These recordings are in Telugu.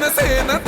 జనసేన తాకిడి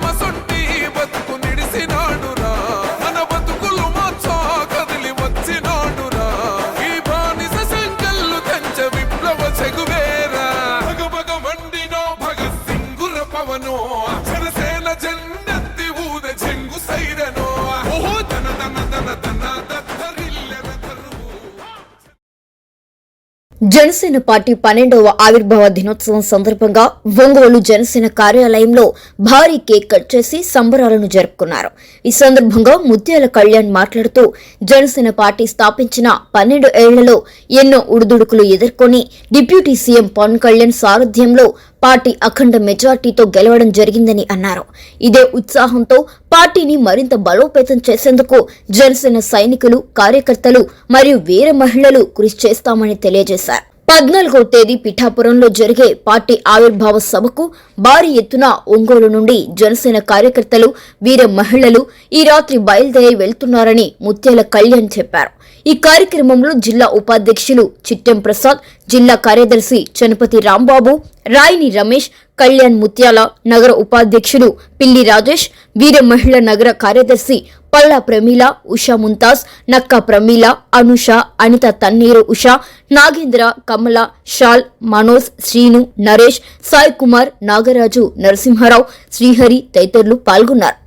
జనసేన పార్టీ పన్నెండవ ఆవిర్భావ దినోత్సవం సందర్భంగా ఒంగోలు జనసేన కార్యాలయంలో భారీ కేక్ కట్ చేసి సంబరాలను జరుపుకున్నారు. ఈ సందర్భంగా ముత్యాల కళ్యాణ్ మాట్లాడుతూ జనసేన పార్టీ స్థాపించిన పన్నెండు ఏళ్ళలో ఎన్నో ఉడుదుడుకులు ఎదుర్కొని డిప్యూటీ సీఎం పవన్ కళ్యాణ్ సారథ్యంలో పార్టీ అఖండ మెజార్టీతో గెలవడం జరిగిందని అన్నారు. ఇదే ఉత్సాహంతో పార్టీని మరింత బలోపేతం చేసేందుకు జనసేన సైనికులు కార్యకర్తలు మరియు వీర మహిళలు కృషి చేస్తామని తెలియజేశారు. పద్నాలుగో తేదీ పిఠాపురంలో జరిగే పార్టీ ఆవిర్భావ సభకు భారీ ఎత్తున ఒంగోలు నుండి జనసేన కార్యకర్తలు వీర మహిళలు ఈ రాత్రి బయలుదేరి వెళ్తున్నారని ముత్యాల కళ్యాణ్ చెప్పారు. ఈ కార్యక్రమంలో జిల్లా ఉపాధ్యక్షులు చిట్టెం ప్రసాద్ జిల్లా కార్యదర్శి చనపతి రాంబాబు రాయిని రమేష్ కళ్యాణ్ ముత్యాల నగర ఉపాధ్యక్షులు పిల్లి రాజేష్ వీర మహిళ నగర కార్యదర్శి పల్లా ప్రమీల ఉషా ముంతాజ్ నక్క ప్రమీల అనుష అనిత తన్నీరు ఉష నాగేంద్ర కమల షాల్ మనోజ్ శ్రీను నరేష్ సాయి కుమార్ నాగరాజు నరసింహారావు శ్రీహరి తదితరులు పాల్గొన్నారు.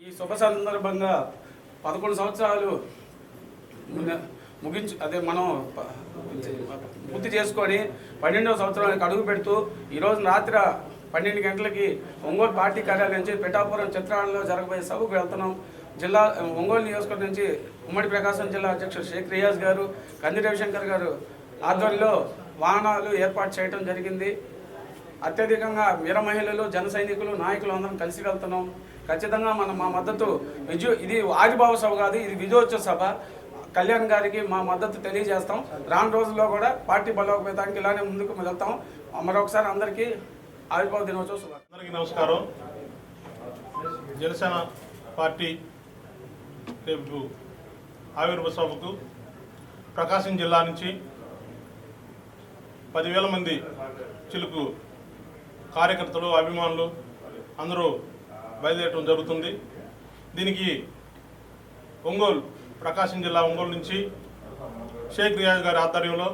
ఈ శుభ సందర్భంగా పదకొండు సంవత్సరాలు ముగించు అదే మనం పూర్తి చేసుకొని పన్నెండవ సంవత్సరానికి అడుగు పెడుతూ ఈరోజు రాత్రి పన్నెండు గంటలకి ఒంగోలు పార్టీ కార్యాలయం నుంచి పిఠాపురం చిత్రాలలో జరగబోయే సభకు వెళ్తున్నాం. జిల్లా ఒంగోలు నియోజకవర్గం నుంచి ఉమ్మడి ప్రకాశం జిల్లా అధ్యక్షుడు షేక్ రియాజ్ గారు కంది రవిశంకర్ గారు ఆధ్వర్యంలో వాహనాలు ఏర్పాటు చేయడం జరిగింది. అత్యధికంగా వీర మహిళలు జన సైనికులు నాయకులు అందరం కలిసి వెళ్తున్నాం. ఖచ్చితంగా మనం మా మద్దతు విజయ ఇది ఆదిభావ సభ కాదు ఇది విజయోత్సవ సభ. కళ్యాణ్ గారికి మా మద్దతు తెలియజేస్తాం. రాను రోజుల్లో కూడా పార్టీ బలోపేతానికి ఇలానే ముందుకు వెళ్తాం. మరొకసారి అందరికీ ఆవిర్భావ దినోత్సవ శుభాకాంక్షలు. అందరికీ నమస్కారం. జనసేన పార్టీ రేపు ఆవిర్భ సభకు ప్రకాశం జిల్లా నుంచి పదివేల మంది చిలుకు కార్యకర్తలు అభిమానులు అందరూ బయలుదేరడం జరుగుతుంది. దీనికి ఒంగోలు ప్రకాశం జిల్లా ఒంగోలు నుంచి షేక్ రియాజ్ గారి ఆధ్వర్యంలో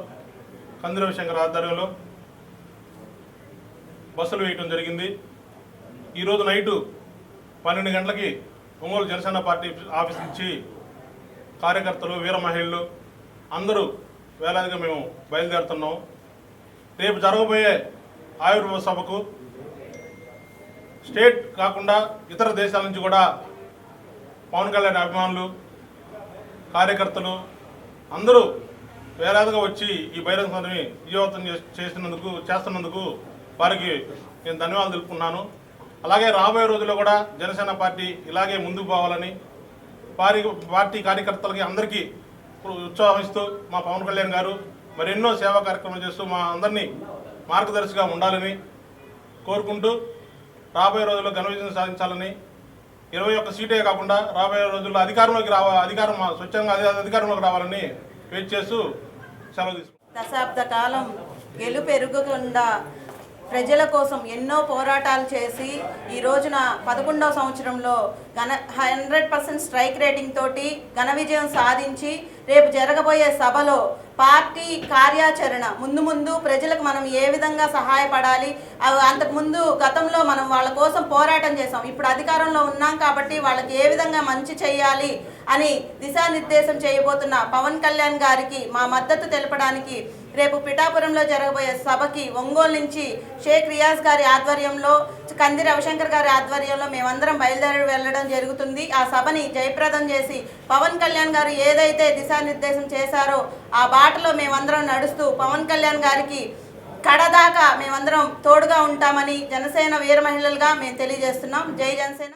కందిరవి శంకర్ ఆధ్వర్యంలో బస్సులు వేయటం జరిగింది. ఈరోజు నైటు పన్నెండు గంటలకి ఒంగోలు జనసేన పార్టీ ఆఫీస్ నుంచి కార్యకర్తలు వీర మహిళలు అందరూ వేలాదిగా మేము బయలుదేరుతున్నాం. రేపు జరగబోయే ఆయుర్వేద సభకు స్టేట్ కాకుండా ఇతర దేశాల నుంచి కూడా పవన్ కళ్యాణ్ అభిమానులు కార్యకర్తలు అందరూ వేలాదిగా వచ్చి ఈ బహిరంగ సభని విజయవంతం చేసినందుకు చేస్తున్నందుకు వారికి నేను ధన్యవాదాలు తెలుపుకున్నాను అలాగే రాబోయే రోజుల్లో కూడా జనసేన పార్టీ ఇలాగే ముందుకు పోవాలని వారి పార్టీ కార్యకర్తలకి అందరికీ ఉత్సాహిస్తూ మా పవన్ కళ్యాణ్ గారు మరెన్నో సేవా కార్యక్రమాలు చేస్తూ మా అందరినీ మార్గదర్శిగా ఉండాలని కోరుకుంటూ రాబోయే రోజుల్లో ఘన విజయం సాధించాలని ఇరవై ఒక్క సీటే కాకుండా రాబోయే రోజుల్లో అధికారంలోకి రావ అధికారం స్వచ్ఛంగా అధికారంలోకి రావాలని వెయిట్ చేస్తూ సెలవు తీసుకుంటాం దశాబ్ద కాలం గెలుపెరుగకుండా ప్రజల కోసం ఎన్నో పోరాటాలు చేసి ఈ రోజున పదకొండవ సంవత్సరంలో ఘన హండ్రెడ్ పర్సెంట్ స్ట్రైక్ రేటింగ్ తోటి ఘన విజయం సాధించి రేపు జరగబోయే సభలో పార్టీ కార్యాచరణ. ముందు ముందు ప్రజలకు మనం ఏ విధంగా సహాయపడాలి? అవి అంతకుముందు గతంలో మనం వాళ్ళ కోసం పోరాటం చేసాం ఇప్పుడు అధికారంలో ఉన్నాం కాబట్టి వాళ్ళకి ఏ విధంగా మంచి చేయాలి అని దిశానిర్దేశం చేయబోతున్న పవన్ కళ్యాణ్ గారికి మా మద్దతు తెలపడానికి రేపు పిఠాపురంలో జరగబోయే సభకి ఒంగోలు నుంచి షేక్ రియాజ్ గారి ఆధ్వర్యంలో కంది రవిశంకర్ గారి ఆధ్వర్యంలో మేమందరం బయలుదేరి వెళ్ళడం జరుగుతుంది. ఆ సభని జయప్రదం చేసి పవన్ కళ్యాణ్ గారు ఏదైతే దిశానిర్దేశం చేశారో ఆ బాటలో మేమందరం నడుస్తూ పవన్ కళ్యాణ్ గారికి కడదాకా మేమందరం తోడుగా ఉంటామని జనసేన వీర మహిళలుగా మేము తెలియజేస్తున్నాం. జై జనసేన.